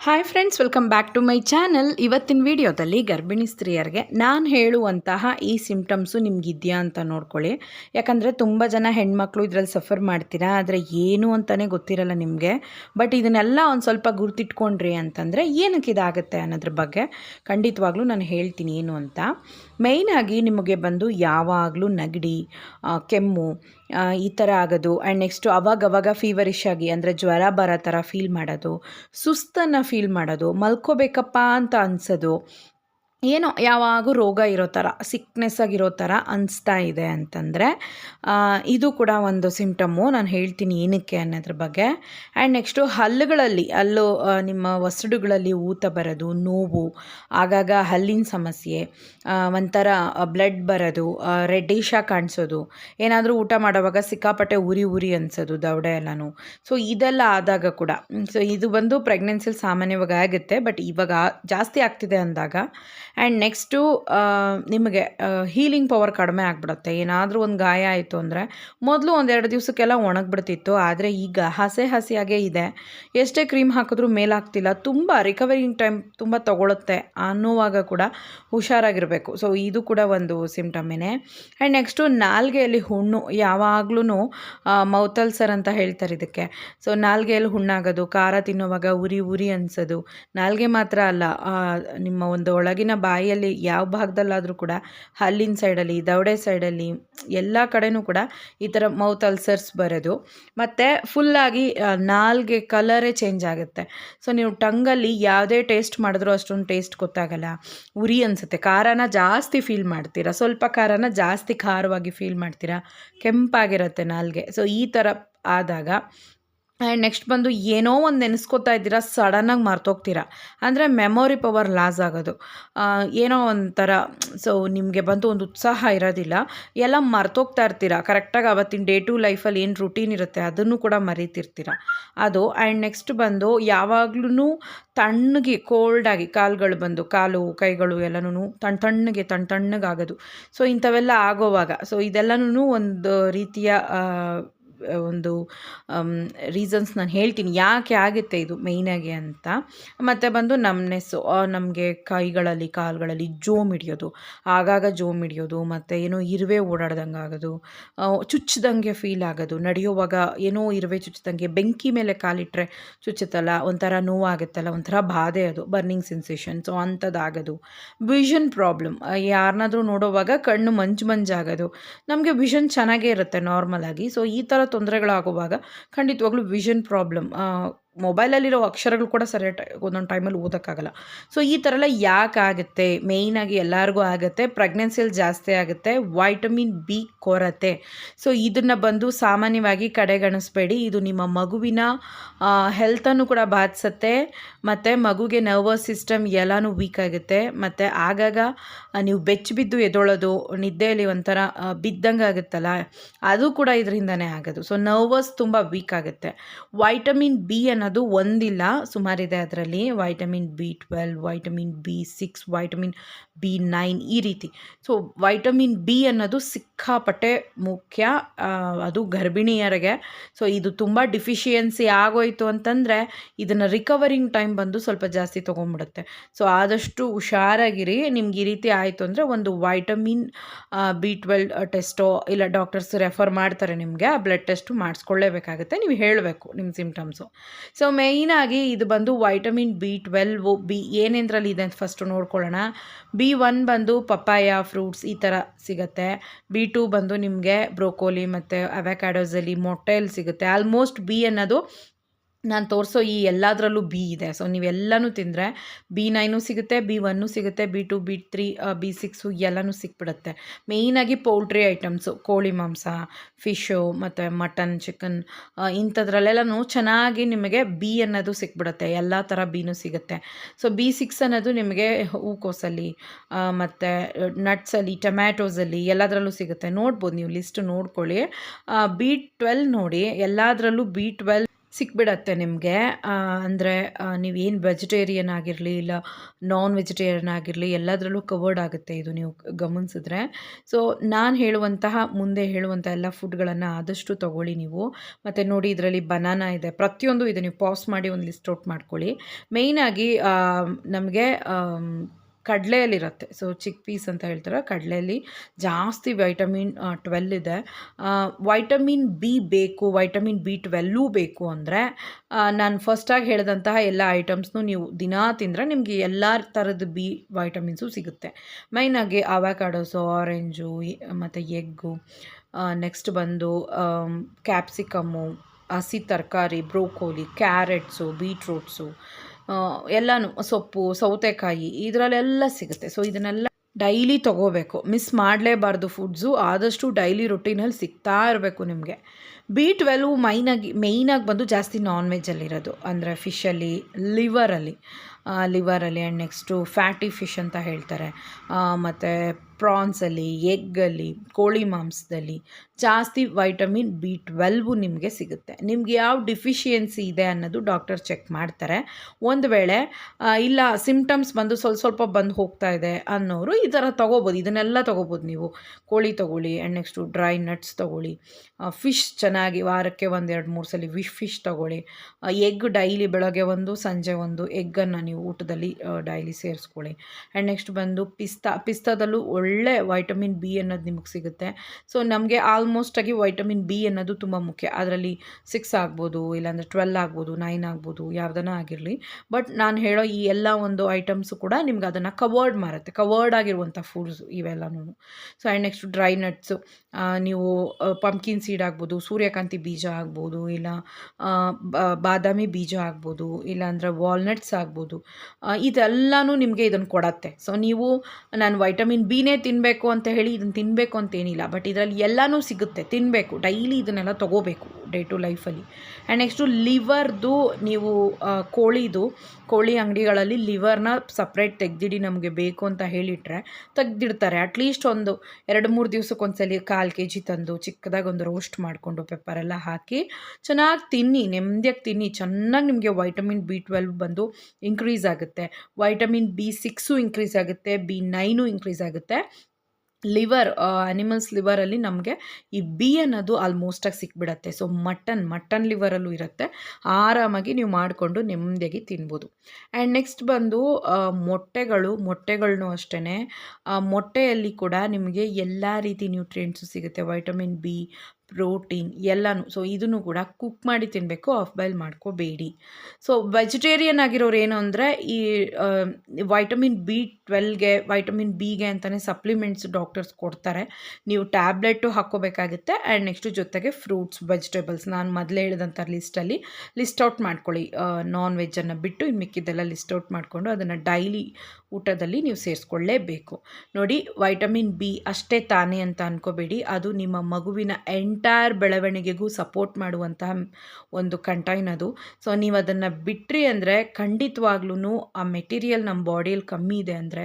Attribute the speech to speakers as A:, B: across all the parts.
A: Hi friends welcome back to my channel ಇವತ್ತಿನ ವಿಡಿಯೋದಲ್ಲಿ ಗರ್ಭಿಣಿ ಸ್ತ್ರೀಯರಿಗೆ ನಾನು ಹೇಳುವಂತಹ ಈ ಸಿಂಪ್ಟಮ್ಸು ನಿಮಗಿದೆಯಾ ಅಂತ ನೋಡ್ಕೊಳ್ಳಿ. ಯಾಕಂದರೆ ತುಂಬ ಜನ ಹೆಣ್ಮಕ್ಳು ಇದರಲ್ಲಿ ಸಫರ್ ಮಾಡ್ತೀರಾ? ಆದರೆ ಏನು ಅಂತಲೇ ಗೊತ್ತಿರಲ್ಲ ನಿಮಗೆ. ಬಟ್ ಇದನ್ನೆಲ್ಲ ಒಂದು ಸ್ವಲ್ಪ ಗುರ್ತಿಟ್ಕೊಂಡ್ರಿ ಅಂತಂದರೆ ಏನಕ್ಕೆ ಇದಾಗುತ್ತೆ ಅನ್ನೋದ್ರ ಬಗ್ಗೆ ಖಂಡಿತವಾಗ್ಲೂ ನಾನು ಹೇಳ್ತೀನಿ ಏನು ಅಂತ. ಮೇಯ್ನಾಗಿ ನಿಮಗೆ ಬಂದು ಯಾವಾಗಲೂ ನೆಗಡಿ ಕೆಮ್ಮು ಈ ಥರ ಆಗೋದು. ಆ್ಯಂಡ್ ನೆಕ್ಸ್ಟು ಅವಾಗವಾಗ ಫೀವರಿಶ್ ಆಗಿ, ಅಂದರೆ ಜ್ವರ ಬರೋ ಥರ ಫೀಲ್ ಮಾಡೋದು. ಸುಸ್ತನ್ನು ಫೀಲ್ ಮಾಡೋದು. ಮಲ್ಕೋಬೇಕಪ್ಪ ಅಂತ ಅನ್ಸೋದು. ಏನೋ ಯಾವಾಗೂ ರೋಗ ಇರೋ ಥರ ಸಿಕ್ನೆಸ್ ಆಗಿರೋ ಥರ ಅನಿಸ್ತಾ ಇದೆ ಅಂತಂದರೆ ಇದು ಕೂಡ ಒಂದು ಸಿಮ್ಟಮ್ಮು ನಾನು ಹೇಳ್ತೀನಿ ಏನಕ್ಕೆ ಅನ್ನೋದ್ರ ಬಗ್ಗೆ. ಆ್ಯಂಡ್ ನೆಕ್ಸ್ಟು ಹಲ್ಲುಗಳಲ್ಲಿ, ಹಲ್ಲು ನಿಮ್ಮ ವಸಡುಗಳಲ್ಲಿ ಊತ ಬರೋದು, ನೋವು, ಆಗಾಗ ಹಲ್ಲಿನ ಸಮಸ್ಯೆ ಒಂಥರ ಬ್ಲಡ್ ಬರೋದು ರೆಡ್ಡಿಶಾಗಿ ಕಾಣಿಸೋದು, ಏನಾದರೂ ಊಟ ಮಾಡೋವಾಗ ಸಿಕ್ಕಾಪಟ್ಟೆ ಉರಿ ಉರಿ ಅನಿಸೋದು ದವಡೆ ಎಲ್ಲನೂ. ಸೊ ಇದೆಲ್ಲ ಆದಾಗ ಕೂಡ ಸೊ ಇದು ಬಂದು ಪ್ರೆಗ್ನೆನ್ಸಿಲಿ ಸಾಮಾನ್ಯವಾಗಿ ಆಗುತ್ತೆ ಬಟ್ ಇವಾಗ ಜಾಸ್ತಿ ಆಗ್ತಿದೆ ಅಂದಾಗ ಆ್ಯಂಡ್ ನೆಕ್ಸ್ಟು ನಿಮಗೆ ಹೀಲಿಂಗ್ ಪವರ್ ಕಡಿಮೆ ಆಗಿಬಿಡುತ್ತೆ. ಏನಾದರೂ ಒಂದು ಗಾಯ ಆಯಿತು ಅಂದರೆ ಮೊದಲು ಒಂದೆರಡು ದಿವಸಕ್ಕೆಲ್ಲ ಒಣಗಿಬಿಡ್ತಿತ್ತು. ಆದರೆ ಈಗ ಹಸೆ ಹಸಿಯಾಗೇ ಇದೆ. ಎಷ್ಟೇ ಕ್ರೀಮ್ ಹಾಕಿದ್ರೂ ಮೇಲಾಗ್ತಿಲ್ಲ. ತುಂಬ ರಿಕವರಿಂಗ್ ಟೈಮ್ ತುಂಬ ತಗೊಳುತ್ತೆ ಅನ್ನುವಾಗ ಕೂಡ ಹುಷಾರಾಗಿರಬೇಕು. ಸೊ ಇದು ಕೂಡ ಒಂದು ಸಿಮ್ಟಮೇನೆ ಆ್ಯಂಡ್ ನೆಕ್ಸ್ಟು ನಾಲ್ಗೆಯಲ್ಲಿ ಹುಣ್ಣು. ಯಾವಾಗ್ಲೂ ಮೌತಲ್ಸರ್ ಅಂತ ಹೇಳ್ತಾರೆ ಇದಕ್ಕೆ. ಸೊ ನಾಲ್ಗೆಯಲ್ಲಿ ಹುಣ್ಣಾಗೋದು, ಖಾರ ತಿನ್ನುವಾಗ ಉರಿ ಉರಿ ಅನಿಸೋದು. ನಾಲ್ಗೆ ಮಾತ್ರ ಅಲ್ಲ ನಿಮ್ಮ ಒಂದು ಒಳಗಿನ ಬಾಯಲ್ಲಿ ಯಾವ ಭಾಗದಲ್ಲಾದರೂ ಕೂಡ, ಹಲ್ಲಿನ ಸೈಡಲ್ಲಿ, ದವಡೆ ಸೈಡಲ್ಲಿ, ಎಲ್ಲ ಕಡೆನೂ ಕೂಡ ಈ ಥರ ಮೌತ್ ಅಲ್ಸರ್ಸ್ ಬರೋದು. ಮತ್ತು ಫುಲ್ಲಾಗಿ ನಾಲ್ಗೆ ಕಲರೇ ಚೇಂಜ್ ಆಗುತ್ತೆ. ಸೊ ನೀವು ಟಂಗಲ್ಲಿ ಯಾವುದೇ ಟೇಸ್ಟ್ ಮಾಡಿದ್ರೂ ಅಷ್ಟೊಂದು ಟೇಸ್ಟ್ ಗೊತ್ತಾಗಲ್ಲ. ಉರಿ ಅನಿಸುತ್ತೆ. ಖಾರನ ಜಾಸ್ತಿ ಫೀಲ್ ಮಾಡ್ತೀರಾ? ಸ್ವಲ್ಪ ಖಾರನ ಜಾಸ್ತಿ ಖಾರವಾಗಿ ಫೀಲ್ ಮಾಡ್ತೀರಾ? ಕೆಂಪಾಗಿರುತ್ತೆ ನಾಲ್ಗೆ. ಸೊ ಈ ಥರ ಆದಾಗ ನೆಕ್ಸ್ಟ್ ಬಂದು ಏನೋ ಒಂದು ನೆನೆಸ್ಕೊತಾ ಇದ್ದೀರಾ ಸಡನ್ನಾಗಿ ಮರ್ತೋಗ್ತೀರಾ? ಅಂದರೆ ಮೆಮೊರಿ ಪವರ್ ಲಾಸ್ ಆಗೋದು. ಏನೋ ಒಂಥರ ಸೊ ನಿಮಗೆ ಬಂದು ಒಂದು ಉತ್ಸಾಹ ಇರೋದಿಲ್ಲ. ಎಲ್ಲ ಮರ್ತೋಗ್ತಾ ಇರ್ತೀರಾ? ಕರೆಕ್ಟಾಗಿ ಅವತ್ತಿನ ಡೇ ಟು ಲೈಫಲ್ಲಿ ಏನು ರುಟೀನ್ ಇರುತ್ತೆ ಅದನ್ನು ಕೂಡ ಮರೀತಿರ್ತೀರ? ಅದು ಆ್ಯಂಡ್ ನೆಕ್ಸ್ಟ್ ಬಂದು ಯಾವಾಗ್ಲೂ ತಣ್ಣಗೆ ಕೋಲ್ಡಾಗಿ ಕಾಲುಗಳು ಬಂದು, ಕಾಲು, ಕೈಗಳು ಎಲ್ಲನೂ ತಣ್ಣ ತಣ್ಣಗೆ ತಣ್ಣ ತಣ್ಣಗಾಗೋದು. ಸೊ ಇಂಥವೆಲ್ಲ ಆಗೋವಾಗ ಸೊ ಇದೆಲ್ಲನೂ ಒಂದು ರೀತಿಯ ಒಂದು ರೀಸನ್ಸ್ ನಾನು ಹೇಳ್ತೀನಿ. ಯಾಕೆ ಆಗುತ್ತೆ ಇದು ಮೇಯ್ನಾಗಿ ಅಂತ. ಮತ್ತು ಬಂದು ನಮ್ನೆಸ್ಸು ನಮಗೆ ಕೈಗಳಲ್ಲಿ, ಕಾಲುಗಳಲ್ಲಿ ಜೋಮ್ ಹಿಡಿಯೋದು. ಆಗಾಗ ಜೋಮ್ ಹಿಡಿಯೋದು, ಮತ್ತು ಏನೋ ಇರುವೆ ಓಡಾಡ್ದಂಗೆ ಆಗೋದು. ಚುಚ್ಚದಂಗೆ ಫೀಲ್ ಆಗೋದು. ನಡೆಯುವಾಗ ಏನೋ ಇರುವೆ ಚುಚ್ಚಿದಂಗೆ ಬೆಂಕಿ ಮೇಲೆ ಕಾಲಿಟ್ಟರೆ ಚುಚ್ಚುತ್ತಲ್ಲ, ಒಂಥರ ನೋವಾಗುತ್ತಲ್ಲ, ಒಂಥರ ಬಾಧೆ ಅದು ಬರ್ನಿಂಗ್ ಸೆನ್ಸೇಷನ್ ಸೊ ಅಂಥದ್ದಾಗೋದು. ವಿಷನ್ ಪ್ರಾಬ್ಲಮ್ ಯಾರನ್ನಾದ್ರೂ ನೋಡೋವಾಗ ಕಣ್ಣು ಮಂಜು ಮಂಜಾಗೋದು ನಮಗೆ ವಿಷನ್ ಚೆನ್ನಾಗೇ ಇರುತ್ತೆ ನಾರ್ಮಲ್ ಆಗಿ. ಸೊ ಈ ಥರ ತೊಂದರೆಗಳಾಗುವಾಗ ಖಂಡಿತವಾಗ್ಲೂ ವಿಷನ್ ಪ್ರಾಬ್ಲಮ್ ಮೊಬೈಲಲ್ಲಿರೋ ಅಕ್ಷರಗಳು ಕೂಡ ಸರಿಯಾಗಿ ಒಂದೊಂದು ಟೈಮಲ್ಲಿ ಓದೋಕ್ಕಾಗಲ್ಲ. ಸೊ ಈ ಥರ ಎಲ್ಲ ಯಾಕೆ ಆಗುತ್ತೆ? ಮೇಯ್ನಾಗಿ ಎಲ್ಲರಿಗೂ ಆಗುತ್ತೆ. ಪ್ರೆಗ್ನೆನ್ಸಿಯಲ್ಲಿ ಜಾಸ್ತಿ ಆಗುತ್ತೆ. ವೈಟಮಿನ್ ಬಿ ಕೊರತೆ. ಸೊ ಇದನ್ನು ಬಂದು ಸಾಮಾನ್ಯವಾಗಿ ಕಡೆಗಣಿಸ್ಬೇಡಿ. ಇದು ನಿಮ್ಮ ಮಗುವಿನ ಹೆಲ್ತನ್ನು ಕೂಡ ಬಾಧಿಸುತ್ತೆ. ಮತ್ತು ಮಗುಗೆ ನರ್ವಸ್ ಸಿಸ್ಟಮ್ ಎಲ್ಲನೂ ವೀಕ್ ಆಗುತ್ತೆ. ಮತ್ತು ಆಗಾಗ ನೀವು ಬೆಚ್ಚ ಬಿದ್ದು ಎದೊಳೋದು, ನಿದ್ದೆಯಲ್ಲಿ ಒಂಥರ ಬಿದ್ದಂಗೆ ಆಗುತ್ತಲ್ಲ? ಅದು ಕೂಡ ಇದರಿಂದನೇ ಆಗೋದು. ಸೊ ನರ್ವಸ್ ತುಂಬ ವೀಕ್ ಆಗುತ್ತೆ. ವೈಟಮಿನ್ ಬಿ ಅನ್ನೋದು ಒಂದಿಲ್ಲ. ಸುಮಾರಿದೆ ಅದರಲ್ಲಿ. Vitamin B twelve vitamin B six vitamin B nine ಈ ರೀತಿ. ಸೊ ವೈಟಮಿನ್ ಬಿ ಅನ್ನೋದು ಸಿಕ್ಕಾಪಟ್ಟೆ ಮುಖ್ಯ. ಅದು ಗರ್ಭಿಣಿಯರಿಗೆ. ಸೊ ಇದು ತುಂಬ ಡಿಫಿಷಿಯನ್ಸಿ ಆಗೋಯಿತು ಅಂತಂದರೆ ಇದನ್ನು ರಿಕವರಿಂಗ್ ಟೈಮ್ ಬಂದು ಸ್ವಲ್ಪ ಜಾಸ್ತಿ ತೊಗೊಂಬಿಡುತ್ತೆ ಸೊ ಆದಷ್ಟು ಹುಷಾರಾಗಿರಿ. ನಿಮ್ಗೆ ಈ ರೀತಿ ಆಯಿತು ಅಂದರೆ ಒಂದು ವೈಟಮಿನ್ ಬಿ ಟ್ವೆಲ್ ಟೆಸ್ಟೋ ಇಲ್ಲ ಡಾಕ್ಟರ್ಸ್ ರೆಫರ್ ಮಾಡ್ತಾರೆ ನಿಮಗೆ. ಆ ಬ್ಲಡ್ ಟೆಸ್ಟು ಮಾಡಿಸ್ಕೊಳ್ಳೇಬೇಕಾಗುತ್ತೆ. ನೀವು ಹೇಳಬೇಕು ನಿಮ್ಮ ಸಿಮ್ಟಮ್ಸು ಸೊ ಮೇಯ್ನಾಗಿ ಇದು ಬಂದು ವೈಟಮಿನ್ ಬಿ ಟ್ವೆಲ್ವ್ ಬಿ ಏನೇಂದ್ರಲ್ಲಿ ಇದೆ ಅಂತ ಫಸ್ಟು ನೋಡ್ಕೊಳ್ಳೋಣ. ಬಿ ಒನ್ ಬಂದು ಪಪ್ಪಾಯ ಫ್ರೂಟ್ಸ್ ಈ ಥರ ಸಿಗುತ್ತೆ. ಬಿ ಟು ಬಂದು ನಿಮಗೆ ಬ್ರೋಕೋಲಿ ಮತ್ತು ಅವೆಕ್ಯಾಡೋಸಲ್ಲಿ ಮೊಟ್ಟೆಯಲ್ಲಿ ಸಿಗುತ್ತೆ. ಆಲ್ಮೋಸ್ಟ್ ಬಿ ಅನ್ನೋದು ನಾನು ತೋರಿಸೋ ಈ ಎಲ್ಲದರಲ್ಲೂ ಬಿ ಇದೆ. ಸೊ ನೀವೆಲ್ಲನೂ ತಿಂದರೆ ಬಿ ನೈನು ಸಿಗುತ್ತೆ ಬಿ ಒನ್ನು ಸಿಗುತ್ತೆ B two B three B six ಎಲ್ಲನೂ ಸಿಕ್ಬಿಡುತ್ತೆ. ಮೇಯ್ನಾಗಿ ಪೌಲ್ಟ್ರಿ ಐಟಮ್ಸು ಕೋಳಿ ಮಾಂಸ ಫಿಶು ಮತ್ತು ಮಟನ್ ಚಿಕನ್ ಇಂಥದ್ರಲ್ಲೆಲ್ಲನೂ ಚೆನ್ನಾಗಿ ನಿಮಗೆ ಬಿ ಅನ್ನೋದು ಸಿಕ್ಬಿಡುತ್ತೆ. ಎಲ್ಲ ಥರ ಬೀನೂ ಸಿಗುತ್ತೆ. ಸೊ ಬಿ ಸಿಕ್ಸ್ ಅನ್ನೋದು ನಿಮಗೆ ಹೂಕೋಸಲ್ಲಿ ಮತ್ತು ನಟ್ಸಲ್ಲಿ ಟೊಮ್ಯಾಟೋಸಲ್ಲಿ ಎಲ್ಲದರಲ್ಲೂ ಸಿಗುತ್ತೆ. ನೋಡ್ಬೋದು ನೀವು ಲಿಸ್ಟ್ ನೋಡ್ಕೊಳ್ಳಿ. ಬಿ ಟ್ವೆಲ್ ನೋಡಿ ಎಲ್ಲದರಲ್ಲೂ ಬಿ ಟ್ವೆಲ್ ಸಿಕ್ಬಿಡತ್ತೆ ನಿಮಗೆ. ಅಂದರೆ ನೀವೇನು ವೆಜಿಟೇರಿಯನ್ ಆಗಿರಲಿ ಇಲ್ಲ ನಾನ್ ವೆಜಿಟೇರಿಯನ್ ಆಗಿರಲಿ ಎಲ್ಲದರಲ್ಲೂ ಕವರ್ಡ್ ಆಗುತ್ತೆ ಇದು ನೀವು ಗಮನಿಸಿದ್ರೆ. ಸೊ ನಾನು ಹೇಳುವಂತಹ, ಮುಂದೆ ಹೇಳುವಂಥ ಎಲ್ಲ ಫುಡ್ಗಳನ್ನು ಆದಷ್ಟು ತೊಗೊಳ್ಳಿ ನೀವು. ಮತ್ತು ನೋಡಿ ಇದರಲ್ಲಿ ಬನಾನಾ ಇದೆ. ಪ್ರತಿಯೊಂದು ಇದೆ ನೀವು ಪಾಸ್ ಮಾಡಿ ಒಂದು ಲಿಸ್ಟ್ ಔಟ್ ಮಾಡ್ಕೊಳ್ಳಿ. ಮೇಯ್ನಾಗಿ ನಮಗೆ ಕಡಲೆಯಲ್ಲಿರುತ್ತೆ. ಸೊ ಚಿಕ್ ಪೀಸ್ ಅಂತ ಹೇಳ್ತಾರೆ. ಕಡಲೆಯಲ್ಲಿ ಜಾಸ್ತಿ ವೈಟಮಿನ್ ಟ್ವೆಲ್ ಇದೆ. ವೈಟಮಿನ್ ಬಿ ಬೇಕು ವೈಟಮಿನ್ ಬಿ ಟ್ವೆಲ್ಲೂ ಬೇಕು ಅಂದರೆ ನಾನು ಫಸ್ಟಾಗಿ ಹೇಳಿದಂತಹ ಎಲ್ಲ ಐಟಮ್ಸ್ನು ನೀವು ದಿನಾ ತಿಂದರೆ ನಿಮಗೆ ಎಲ್ಲ ಥರದ ಬಿ ವೈಟಮಿನ್ಸು ಸಿಗುತ್ತೆ. ಮೈನಾಗಿ ಅವಾಕಾಡೋಸು ಆರೆಂಜು ಮತ್ತು ಎಗ್ಗು ನೆಕ್ಸ್ಟ್ ಬಂದು ಕ್ಯಾಪ್ಸಿಕಮ್ಮು ಹಸಿ ತರಕಾರಿ ಬ್ರೋಕೋಲಿ ಕ್ಯಾರೆಟ್ಸು ಬೀಟ್ರೂಟ್ಸು ಎಲ್ಲನೂ ಸೊಪ್ಪು, ಸೌತೆಕಾಯಿ ಇದರಲ್ಲೆಲ್ಲ ಸಿಗುತ್ತೆ. ಸೊ ಇದನ್ನೆಲ್ಲ ಡೈಲಿ ತೊಗೋಬೇಕು. ಮಿಸ್ ಮಾಡಲೇಬಾರ್ದು ಫುಡ್ಸು ಆದಷ್ಟು ಡೈಲಿ ರೊಟೀನಲ್ಲಿ ಸಿಗ್ತಾ ಇರಬೇಕು ನಿಮಗೆ. ಬಿ ಟ್ವೆಲ್ವ್ ಮೈನಾಗಿ ಮೇಯ್ನಾಗಿ ಬಂದು ಜಾಸ್ತಿ ನಾನ್ ವೆಜ್ಜಲ್ಲಿರೋದು ಅಂದರೆ ಫಿಶಲ್ಲಿ ಲಿವರಲ್ಲಿ ಲಿವರಲ್ಲಿ ಆ್ಯಂಡ್ ನೆಕ್ಸ್ಟು ಫ್ಯಾಟಿ ಫಿಶ್ ಅಂತ ಹೇಳ್ತಾರೆ. ಮತ್ತು ಪ್ರಾನ್ಸಲ್ಲಿ, ಎಗ್ಗಲ್ಲಿ, ಕೋಳಿ ಮಾಂಸದಲ್ಲಿ ಜಾಸ್ತಿ ವೈಟಮಿನ್ ಬಿ ಟ್ವೆಲ್ವು ನಿಮಗೆ ಸಿಗುತ್ತೆ. ನಿಮ್ಗೆ ಯಾವ ಡಿಫಿಷಿಯನ್ಸಿ ಇದೆ ಅನ್ನೋದು ಡಾಕ್ಟರ್ ಚೆಕ್ ಮಾಡ್ತಾರೆ. ಒಂದು ವೇಳೆ ಇಲ್ಲ ಸಿಮ್ಟಮ್ಸ್ ಬಂದು ಸ್ವಲ್ಪ ಸ್ವಲ್ಪ ಬಂದು ಹೋಗ್ತಾ ಇದೆ ಅನ್ನೋರು ಈ ಥರ ತೊಗೋಬೋದು. ಇದನ್ನೆಲ್ಲ ತೊಗೋಬೋದು ನೀವು. ಕೋಳಿ ತೊಗೊಳ್ಳಿ ಆ್ಯಂಡ್ ನೆಕ್ಸ್ಟು ಡ್ರೈ ನಟ್ಸ್ ತೊಗೊಳ್ಳಿ ಫಿಶ್ ಚೆನ್ನಾಗಿ ವಾರಕ್ಕೆ ಒಂದು ಎರಡು ಮೂರು ಸಲ ವಿಶ್ ಫಿಶ್ ತೊಗೊಳ್ಳಿ. ಎಗ್ ಡೈಲಿ ಬೆಳಗ್ಗೆ ಒಂದು, ಸಂಜೆ ಒಂದು, ಎಗ್ಗನ್ನು ನೀವು ಊಟದಲ್ಲಿ ಡೈಲಿ ಸೇರಿಸ್ಕೊಳ್ಳಿ. ಆ್ಯಂಡ್ ನೆಕ್ಸ್ಟ್ ಬಂದು ಪಿಸ್ತಾ, ಪಿಸ್ತಾದಲ್ಲೂ ವೈಟಮಿನ್ ಬಿ ಅನ್ನೋದು ನಿಮಗೆ ಸಿಗುತ್ತೆ. ಸೊ ನಮಗೆ ಆಲ್ಮೋಸ್ಟಾಗಿ ವೈಟಮಿನ್ ಬಿ ಅನ್ನೋದು ತುಂಬ ಮುಖ್ಯ. ಅದರಲ್ಲಿ ಸಿಕ್ಸ್ ಆಗ್ಬೋದು, ಇಲ್ಲಾಂದರೆ ಟ್ವೆಲ್ ಆಗ್ಬೋದು ನೈನ್ ಆಗ್ಬೋದು, ಯಾವ್ದನ ಆಗಿರಲಿ. ಬಟ್ ನಾನು ಹೇಳೋ ಈ ಎಲ್ಲ ಒಂದು ಐಟಮ್ಸು ಕೂಡ ನಿಮ್ಗೆ ಅದನ್ನು ಕವರ್ಡ್ ಮಾಡುತ್ತೆ ಕವರ್ಡ್ ಆಗಿರುವಂಥ ಫುಡ್ಸ್ ಇವೆಲ್ಲನೂ so and next dry nuts ನೀವು ಪಂಪ್ಕಿನ್ ಸೀಡ್ ಆಗ್ಬೋದು, ಸೂರ್ಯಕಾಂತಿ ಬೀಜ ಆಗ್ಬೋದು, ಇಲ್ಲ ಬಾದಾಮಿ ಬೀಜ ಆಗ್ಬೋದು, ಇಲ್ಲಾಂದರೆ ವಾಲ್ನಟ್ಸ್ ಆಗ್ಬೋದು ಇದೆಲ್ಲನೂ ನಿಮಗೆ ಇದನ್ನು ಕೊಡತ್ತೆ. ಸೊ ನೀವು, ನಾನು ವೈಟಮಿನ್ ಬಿನೇ ತಿನ್ನಬೇಕು ಅಂತ ಹೇಳಿ ಇದನ್ನು ತಿನ್ನಬೇಕು ಅಂತೇನಿಲ್ಲ ಬಟ್ ಇದರಲ್ಲಿ ಎಲ್ಲನೂ ಸಿಗುತ್ತೆ. ತಿನ್ನಬೇಕು ಡೈಲಿ ಇದನ್ನೆಲ್ಲ ತೊಗೋಬೇಕು ಡೇ ಟು ಲೈಫಲ್ಲಿ ಆ್ಯಂಡ್ ನೆಕ್ಸ್ಟು ಲಿವರ್ದು ನೀವು ಕೋಳಿದು, ಕೋಳಿ ಅಂಗಡಿಗಳಲ್ಲಿ ಲಿವರ್ನ ಸಪ್ರೇಟ್ ತೆಗೆದಿಡಿ ನಮಗೆ ಬೇಕು ಅಂತ ಹೇಳಿಟ್ರೆ ತೆಗ್ದಿಡ್ತಾರೆ. ಅಟ್ಲೀಸ್ಟ್ ಒಂದು ಎರಡು ಮೂರು ದಿವಸಕ್ಕೊಂದ್ಸಲಿ ಕಾಲು ಕೆ ಜಿ ತಂದು ಚಿಕ್ಕದಾಗಿ ಒಂದು ರೋಸ್ಟ್ ಮಾಡಿಕೊಂಡು ಪೆಪ್ಪರೆಲ್ಲ ಹಾಕಿ ಚೆನ್ನಾಗಿ ತಿನ್ನಿ ನೆಮ್ಮದಿಯಾಗಿ ತಿನ್ನಿ. ಚೆನ್ನಾಗಿ ನಿಮಗೆ ವೈಟಮಿನ್ ಬಿ ಟ್ವೆಲ್ವ್ ಬಂದು ಇನ್ಕ್ರೀಸ್ ಆಗುತ್ತೆ. ವೈಟಮಿನ್ ಬಿ ಸಿಕ್ಸು ಇನ್ಕ್ರೀಸ್ ಆಗುತ್ತೆ ಬಿ ನೈನು ಇನ್ಕ್ರೀಸ್ ಆಗುತ್ತೆ. ಲಿವರ್ ಅನಿಮಲ್ಸ್ ಲಿವರಲ್ಲಿ ನಮಗೆ ಈ ಬಿ ಅನ್ನೋದು ಆಲ್ಮೋಸ್ಟಾಗಿ ಸಿಕ್ಬಿಡತ್ತೆ. ಸೊ ಮಟನ್ ಮಟನ್ ಲಿವರಲ್ಲೂ ಇರುತ್ತೆ. ಆರಾಮಾಗಿ ನೀವು ಮಾಡಿಕೊಂಡು ನೆಮ್ಮದಿಯಾಗಿ ತಿನ್ಬೋದು. ಆ್ಯಂಡ್ ನೆಕ್ಸ್ಟ್ ಬಂದು ಮೊಟ್ಟೆಗಳು ಮೊಟ್ಟೆಗಳನ್ನೂ ಅಷ್ಟೇ ಮೊಟ್ಟೆಯಲ್ಲಿ ಕೂಡ ನಿಮಗೆ ಎಲ್ಲ ರೀತಿ ನ್ಯೂಟ್ರಿಯೆಂಟ್ಸು ಸಿಗುತ್ತೆ. ವೈಟಮಿನ್ ಬಿ ಪ್ರೋಟೀನ್ ಎಲ್ಲನೂ. ಸೊ ಇದನ್ನು ಕೂಡ ಕುಕ್ ಮಾಡಿ ತಿನ್ನಬೇಕು ಆಫ್ ಬಾಯ್ಲ್ ಮಾಡ್ಕೋಬೇಡಿ. ಸೊ ವೆಜಿಟೇರಿಯನ್ ಆಗಿರೋರು ಏನು ಅಂದರೆ ಈ ವೈಟಮಿನ್ ಬಿ ಟ್ವೆಲ್ಗೆ, ವೈಟಮಿನ್ ಬಿಗೆ ಅಂತಲೇ ಸಪ್ಲಿಮೆಂಟ್ಸ್ ಡಾಕ್ಟರ್ಸ್ ಕೊಡ್ತಾರೆ. ನೀವು ಟ್ಯಾಬ್ಲೆಟು ಹಾಕ್ಕೋಬೇಕಾಗುತ್ತೆ. ಆ್ಯಂಡ್ ನೆಕ್ಸ್ಟು ಜೊತೆಗೆ ಫ್ರೂಟ್ಸ್, ವೆಜಿಟೇಬಲ್ಸ್. ನಾನು ಮೊದಲೇ ಹೇಳಿದಂಥ ಲಿಸ್ಟಲ್ಲಿ ಲಿಸ್ಟ್ ಔಟ್ ಮಾಡ್ಕೊಳ್ಳಿ. ನಾನ್ ವೆಜ್ಜನ್ನು ಬಿಟ್ಟು ಇನ್ನು ಮಿಕ್ಕಿದ್ದೆಲ್ಲ ಲಿಸ್ಟ್ ಔಟ್ ಮಾಡಿಕೊಂಡು ಅದನ್ನು ಡೈಲಿ ಊಟದಲ್ಲಿ ನೀವು ಸೇರಿಸ್ಕೊಳ್ಳೇಬೇಕು. ನೋಡಿ, ವೈಟಮಿನ್ ಬಿ ಅಷ್ಟೇ ತಾನೇ ಅಂತ ಅನ್ಕೋಬೇಡಿ. ಅದು ನಿಮ್ಮ ಮಗುವಿನ ಎಂಟೈರ್ ಬೆಳವಣಿಗೆಗೂ ಸಪೋರ್ಟ್ ಮಾಡುವಂತಹ ಒಂದು ಕಂಟೈನ್ ಅದು. ಸೊ ನೀವು ಅದನ್ನು ಬಿಟ್ರಿ ಅಂದರೆ ಖಂಡಿತವಾಗ್ಲೂ ಆ ಮೆಟೀರಿಯಲ್ ನಮ್ಮ ಬಾಡಿಯಲ್ಲಿ ಕಮ್ಮಿ ಇದೆ ಅಂದರೆ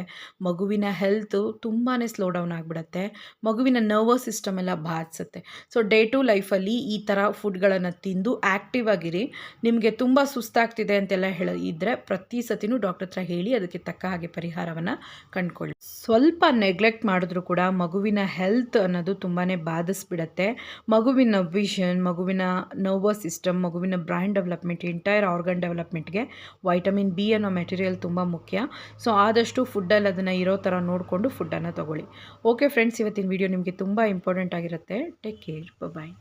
A: ಮಗುವಿನ ಹೆಲ್ತು ತುಂಬಾ ಸ್ಲೋ ಡೌನ್ ಆಗಿಬಿಡತ್ತೆ. ಮಗುವಿನ ನರ್ವಸ್ ಸಿಸ್ಟಮ್ ಎಲ್ಲ ಬಾಧಿಸುತ್ತೆ ಸೊ ಡೇ ಟು ಲೈಫಲ್ಲಿ ಈ ಥರ ಫುಡ್ಗಳನ್ನು ತಿಂದು ಆ್ಯಕ್ಟಿವ್ ಆಗಿರಿ. ನಿಮಗೆ ತುಂಬ ಸುಸ್ತಾಗ್ತಿದೆ ಅಂತೆಲ್ಲ ಹೇಳ ಇದ್ದರೆ ಪ್ರತಿ ಸತಿನೂ ಡಾಕ್ಟರ್ ಹತ್ರ ಹೇಳಿ ಅದಕ್ಕೆ ತಕ್ಕ ಹಾಗೆ ಪರಿಹಾರವನ್ನು ಕಂಡುಕೊಳ್ಳಿ. ಸ್ವಲ್ಪ ನೆಗ್ಲೆಕ್ಟ್ ಮಾಡಿದ್ರು ಕೂಡ ಮಗುವಿನ ಹೆಲ್ತ್ ಅನ್ನೋದು ತುಂಬಾ ಬಾಧಿಸ್ಬಿಡತ್ತೆ ಮಗುವಿನ ವಿಷನ್ ಮಗುವಿನ ನರ್ವಸ್ ಸಿಸ್ಟಮ್ ಮಗುವಿನ ಬ್ರೈನ್ ಡೆವಲಪ್ಮೆಂಟ್ ಎಂಟೈರ್ ಆರ್ಗನ್ ಡೆವಲಪ್ಮೆಂಟ್ಗೆ ವೈಟಮಿನ್ ಬಿ ಅನ್ನೋ ಮೆಟೀರಿಯಲ್ ತುಂಬ ಮುಖ್ಯ. ಸೊ ಆದಷ್ಟು ಫುಡ್ಡಲ್ಲಿ ಅದನ್ನು ಇರೋ ಥರ ನೋಡಿಕೊಂಡು ಫುಡ್ಡನ್ನು ತೊಗೊಳ್ಳಿ. ಓಕೆ ಫ್ರೆಂಡ್ಸ್ ಇವತ್ತಿನ ವಿಡಿಯೋ ನಿಮಗೆ ತುಂಬ ಇಂಪಾರ್ಟೆಂಟ್ ಆಗಿರುತ್ತೆ. Take care bye